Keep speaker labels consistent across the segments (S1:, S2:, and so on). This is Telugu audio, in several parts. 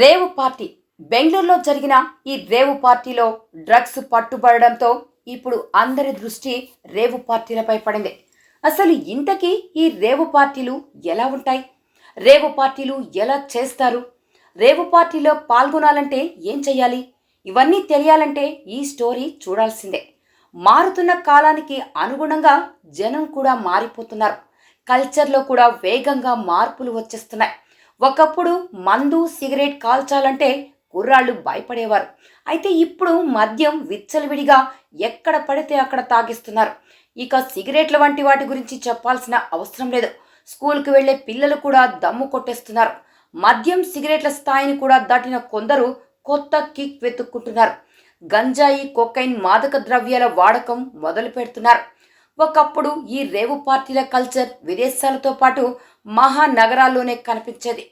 S1: రేవు పార్టీ. బెంగళూరులో జరిగిన ఈ రేవు పార్టీలో డ్రగ్స్ పట్టుబడడంతో ఇప్పుడు అందరి దృష్టి రేవు పార్టీలపై పడింది. అసలు ఇంతకీ ఈ రేవు పార్టీలు ఎలా ఉంటాయి? రేవు పార్టీలు ఎలా చేస్తారు? రేవు పార్టీలో పాల్గొనాలంటే ఏం చెయ్యాలి ఇవన్నీ తెలియాలంటే ఈ స్టోరీ చూడాల్సిందే. మారుతున్న కాలానికి అనుగుణంగా జనం కూడా మారిపోతున్నారు. కల్చర్లో కూడా వేగంగా మార్పులు వచ్చేస్తున్నాయి. ఒకప్పుడు మందు సిగరెట్ కాల్చాలంటే కుర్రాళ్ళు భయపడేవారు. అయితే ఇప్పుడు మద్యం విచ్చలవిడిగా ఎక్కడ పడితే అక్కడ తాగిస్తున్నారు. ఇక సిగరెట్ల వంటి వాటి గురించి చెప్పాల్సిన అవసరం లేదు. స్కూల్కి వెళ్ళే పిల్లలు కూడా దమ్ము కొట్టేస్తున్నారు. మద్యం సిగరెట్ల స్థాయిని కూడా దాటిన కొందరు కొత్త కిక్ వెతుక్కుంటున్నారు. గంజాయి కొకైన్ మాదక ద్రవ్యాల వాడకం మొదలు పెడుతున్నారు ఒకప్పుడు ఈ రేవు పార్టీల కల్చర్ విదేశాలతో పాటు మహానగరాల్లోనే కనిపించేది.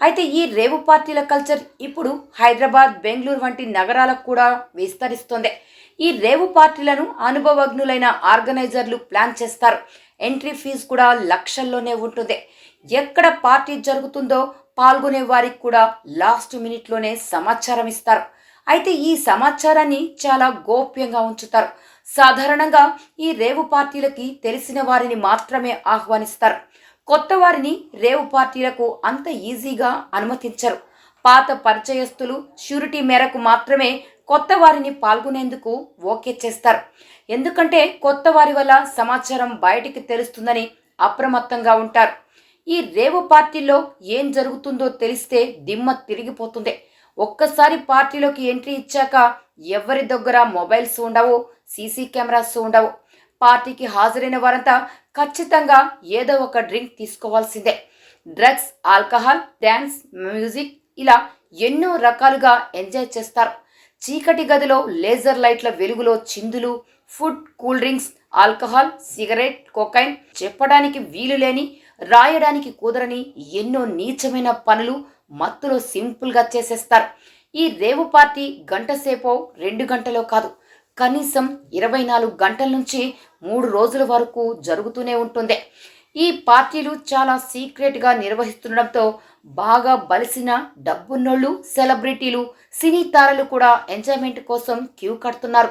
S1: అయితే ఈ రేవు పార్టీల కల్చర్ ఇప్పుడు హైదరాబాద్ బెంగళూరు వంటి నగరాలకు కూడా విస్తరిస్తుంది. ఈ రేవు పార్టీలను అనుభవజ్ఞులైన ఆర్గనైజర్లు ప్లాన్ చేస్తారు. ఎంట్రీ ఫీజు కూడా లక్షల్లోనే ఉంటుంది. ఎక్కడ పార్టీ జరుగుతుందో పాల్గొనే వారికి కూడా లాస్ట్ మినిట్లోనే సమాచారం ఇస్తారు. అయితే ఈ సమాచారాన్ని చాలా గోప్యంగా ఉంచుతారు. సాధారణంగా ఈ రేవు పార్టీలకి తెలిసిన వారిని మాత్రమే ఆహ్వానిస్తారు. కొత్త వారిని రేవు పార్టీలకు అంత ఈజీగా అనుమతించరు. పాత పరిచయస్తులు షూరిటీ మేరకు మాత్రమే కొత్త వారిని పాల్గొనేందుకు ఓకే చేస్తారు. ఎందుకంటే కొత్త వారి వల్ల సమాచారం బయటికి తెలుస్తుందని అప్రమత్తంగా ఉంటారు. ఈ రేవు పార్టీలో ఏం జరుగుతుందో తెలిస్తే దిమ్మ తిరిగిపోతుంది. ఒక్కసారి పార్టీలోకి ఎంట్రీ ఇచ్చాక ఎవరి దగ్గర మొబైల్స్ ఉండవు సీసీ కెమెరాస్ ఉండవు. పార్టీకి హాజరైన వారంతా ఖచ్చితంగా ఏదో ఒక డ్రింక్ తీసుకోవాల్సిందే. డ్రగ్స్ ఆల్కహాల్ డ్యాన్స్ మ్యూజిక్ ఇలా ఎన్నో రకాలుగా ఎంజాయ్ చేస్తారు. చీకటి గదిలో లేజర్ లైట్ల వెలుగులో చిందులు food cool drinks alcohol cigarette cocaine చెప్పడానికి వీలు లేని రాయడానికి కుదరని ఎన్నో నీచమైన పనులు మత్తులో సింపుల్గా చేసేస్తారు. ఈ రేవు పార్టీ గంట సేపో రెండు గంటలో కాదు. కనీసం ఇరవై నాలుగు గంటల నుంచి మూడు రోజుల వరకు జరుగుతూనే ఉంటుంది. ఈ పార్టీలు చాలా సీక్రెట్గా నిర్వహిస్తుండడంతో బాగా బలిసిన డబ్బున్నోళ్ళు సెలబ్రిటీలు సినీ తారలు కూడా ఎంజాయ్మెంట్ కోసం క్యూ కడుతున్నారు.